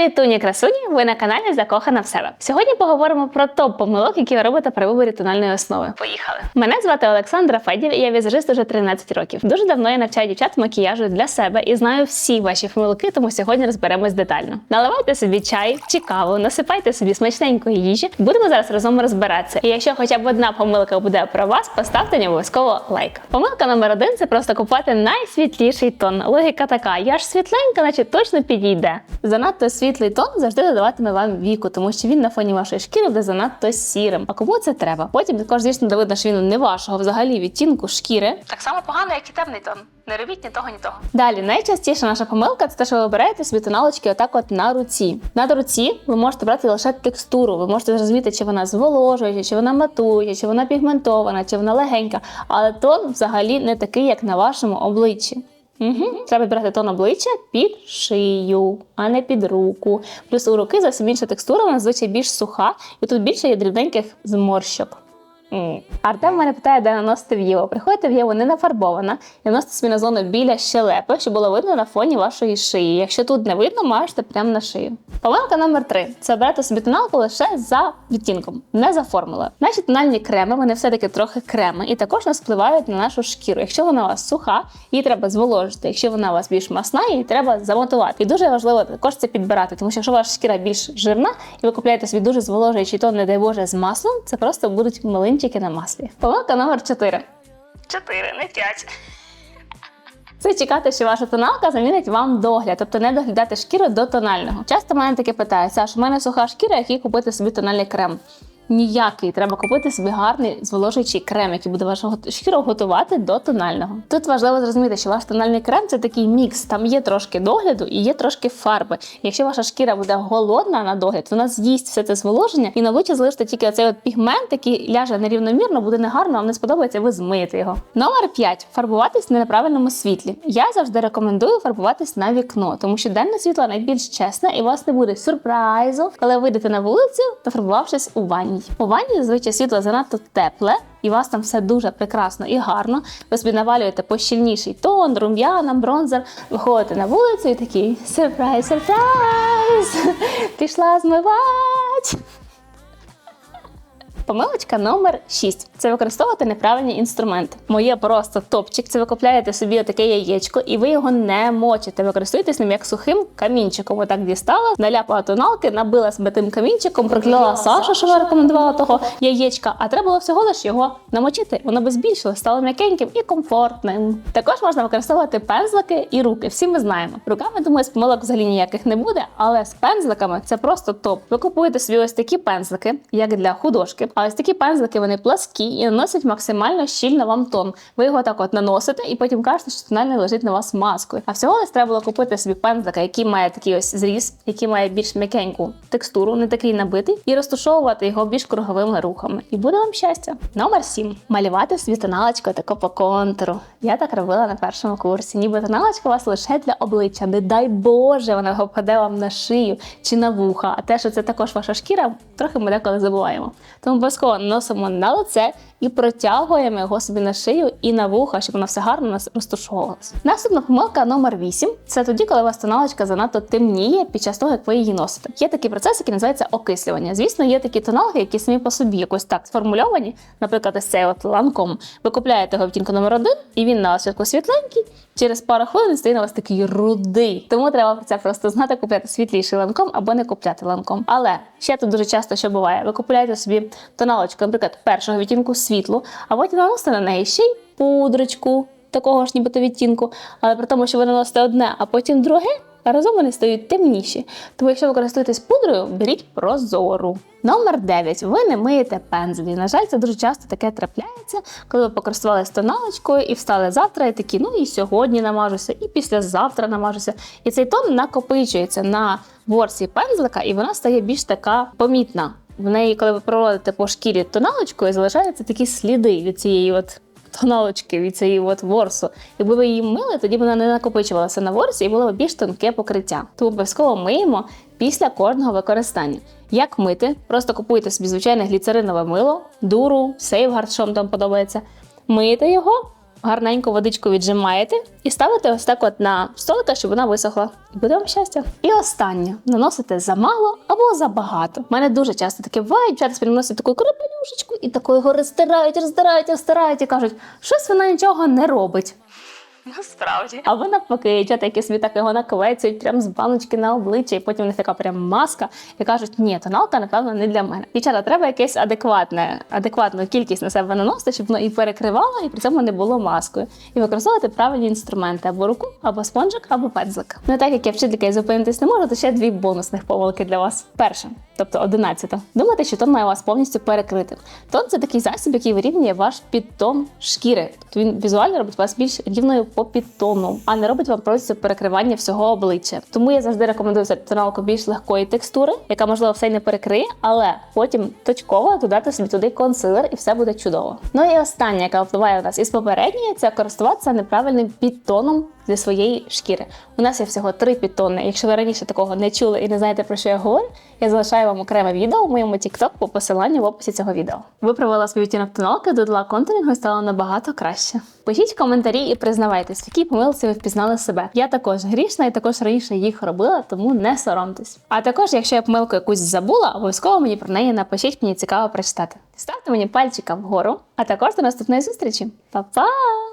Привіт, туні красуні! Ви на каналі Закохана в себе. Сьогодні поговоримо про топ помилок, які ви робите при виборі тональної основи. Поїхали! Мене звати Олександра Федів, і я візажист уже 13 років. Дуже давно я навчаю дівчат макіяжу для себе і знаю всі ваші помилки, тому сьогодні розберемось детально. Наливайте собі чай чи каву, насипайте собі смачненької їжі. Будемо зараз разом розбиратися. І якщо хоча б одна помилка буде про вас, поставте не обов'язково лайк. Помилка номер один це просто купувати найсвітліший тон. Логіка така: я ж світленька, наче точно підійде. Занадто світлий тон завжди додаватиме вам віку, тому що він на фоні вашої шкіри буде занадто сірим. А кому це треба? Потім також звісно видно, що він не вашого взагалі відтінку шкіри. Так само погано, як і темний тон. Не робіть ні того, ні того. Далі найчастіша наша помилка це те, що ви вибираєте собі тоналочки отак от на руці. На руці ви можете брати лише текстуру. Ви можете зрозуміти, чи вона зволожуюча, чи вона матуюча, чи вона пігментована, чи вона легенька. Але тон взагалі не такий, як на вашому обличчі. Угу. Треба брати тон обличчя під шию, а не під руку. Плюс у руки зовсім інша текстура, вона зазвичай більш суха, і тут більше є дрібненьких зморщок. М. Артем мене питає, де наносити в'єву. Приходите в Єву не нафарбована і наносите собі на зону біля щелепи, щоб було видно на фоні вашої шиї. Якщо тут не видно, мажете прямо на шию. Помилка номер три це брати собі тоналку лише за відтінком, не за формулою. Наші тональні креми, вони все-таки трохи креми, і також нас впливають на нашу шкіру. Якщо вона у вас суха, її треба зволожити. Якщо вона у вас більш масна, її треба замотувати. І дуже важливо також це підбирати, тому що якщо ваша шкіра більш жирна, і ви купуєте собі дуже зволожуючий тон, не дай Боже, з маслом, це просто будуть милинчики на маслі. Помилка номер 4. 4, не 5. Це чекати, що ваша тоналка замінить вам догляд, тобто не доглядати шкіру до тонального. Часто мене таке питають, Саш, у мене суха шкіра, який купити собі тональний крем. Ніякий, треба купити собі гарний зволожуючий крем, який буде вашу гот- шкіру готувати до тонального. Тут важливо зрозуміти, що ваш тональний крем це такий мікс. Там є трошки догляду і є трошки фарби. Якщо ваша шкіра буде голодна на догляд, вона з'їсть все це зволоження, і на обличчі залишите тільки оцей от пігмент, який ляже нерівномірно, буде негарно, вам не сподобається, ви змиєте його. Номер 5. фарбуватись на неправильному світлі. Я завжди рекомендую фарбуватись на вікно, тому що денне світло найбільш чесне, і у вас не буде сюрпризу, коли ви вийдете на вулицю, нафарбувавшись у ванні. У ванні зазвичай світло занадто тепле. І у вас там все дуже прекрасно і гарно. Ви собі навалюєте пощільніший тон, рум'яна, бронзер, виходите на вулицю і такий сюрприз, сюрприз! Пішла змивать. Помилочка номер 6 це використовувати неправильні інструменти. Моє просто топчик. Це ви купляєте собі таке яєчко, і ви його не мочите. Ви користуєтесь ним як сухим камінчиком. Отак дістала, наляпала тоналки, набила себе тим камінчиком, прокляла Сашу, що рекомендувала того яєчка. А треба було всього лиш його намочити. Воно би збільшило, стало м'якеньким і комфортним. Також можна використовувати пензлики і руки. Всі ми знаємо. Руками думаю, з помилок взагалі ніяких не буде, але з пензликами це просто топ. Ви купуєте собі ось такі пензлики, як для художки. А ось такі пензлики вони пласкі і наносять максимально щільно вам тон. Ви його так от наносите і потім кажете, що тональний лежить на вас маскою. А всього лиш треба було купити собі пензлика, який має такий ось зріз, який має більш м'якеньку текстуру, не такий набитий, і розташовувати його більш круговими рухами. І буде вам щастя. Номер 7. малювати собі тоналочкою тако по контуру. Я так робила на першому курсі. Ніби тоналочка у вас лише для обличчя. Не дай Боже, вона попаде вам на шию чи на вуха. А те, що це також ваша шкіра, трохи ми деколи забуваємо. Тому обов'язково наносимо на лице і протягуємо його собі на шию і на вуха, щоб воно все гарно у нас розташовувалося. Наступна помилка номер 8 це тоді, коли у вас тоналочка занадто темніє під час того, як ви її носите. Є такий процес, який називається окислювання. Звісно, є такі тоналки, які самі по собі якось так сформульовані. Наприклад, ось цей от ланком. Ви купляєте його відтінку номер 1 і він на спочатку світленький. Через пару хвилин стає на вас такий рудий. Тому треба про це просто знати, купляти світліший ланком або не купляти ланком. Але ще тут дуже часто що буває. Ви купуєте собі тоналочку, наприклад, першого відтінку світлу, а потім наносите на неї ще й пудрочку такого ж нібито відтінку, але при тому, що ви наносите одне, а потім друге. Разом вони стають темніші. Тому, якщо ви користуєтесь пудрою, беріть прозору. Номер 9. Ви не миєте пензлі. На жаль, це дуже часто таке трапляється, коли ви покористувалися тоналочкою і встали завтра, і такі, ну і сьогодні намажуся, і післязавтра намажуся. І цей тон накопичується на ворсі пензлика, і вона стає більш така помітна. В неї, коли ви проводите по шкірі тоналочкою, залишаються такі сліди від цієї от тоналочки від цієї от ворсу. Якби ви її мили, тоді вона не накопичувалася на ворсі і було б більш тонке покриття. Тому обов'язково миємо після кожного використання. Як мити? Просто купуйте собі звичайне гліцеринове мило, дуру, сейфгард, що вам там подобається. Миєте його. Гарненько водичку віджимаєте і ставите ось так от на столика, щоб вона висохла. І буде вам щастя. І останнє наносите замало або забагато. У мене дуже часто таке буває, через приносять таку крапелюшечку і такою його розтирають, роздирають, розтирають і кажуть, щось вона нічого не робить. Насправді. Або навпаки, дівчата, які собі так його наклецюють прям з баночки на обличчя, і потім у них така прям маска, і кажуть, ні, тоналка, напевно, не для мене. Дівчата, треба якесь адекватне, адекватну кількість на себе наносити, щоб воно і перекривало, і при цьому не було маскою. І використовувати правильні інструменти або руку, або спонжик, або пензлик. Ну так як я вчителька і зупинитись не можу, то ще дві бонусних помилки для вас. Перше, тобто одинадцята. Думайте, що тон має вас повністю перекрити. Тон це такий засіб, який вирівнює ваш підтон шкіри. Тобто він візуально робить вас більш рівною по підтону, а не робить вам просто перекривання всього обличчя. Тому я завжди рекомендую взяти тоналку більш легкої текстури, яка можливо все й не перекриє, але потім точково додати собі туди консилер, і все буде чудово. Ну і остання, яка впливає у нас із попередньої, це користуватися неправильним підтоном для своєї шкіри. У нас є всього три підтони. Якщо ви раніше такого не чули і не знаєте про що я говорю, я залишаю вам окреме відео в моєму TikTok по посиланню в описі цього відео. Виправила свій відтінок тоналки, додала контурінгу і стало набагато краще. Пишіть коментарі і признавайтесь, в якій помилці ви впізнали себе. Я також грішна і також раніше їх робила, тому не соромтесь. А також, якщо я помилку якусь забула, обов'язково мені про неї напишіть, мені цікаво прочитати. Ставте мені пальчика вгору, а також до наступної зустрічі. Па-па!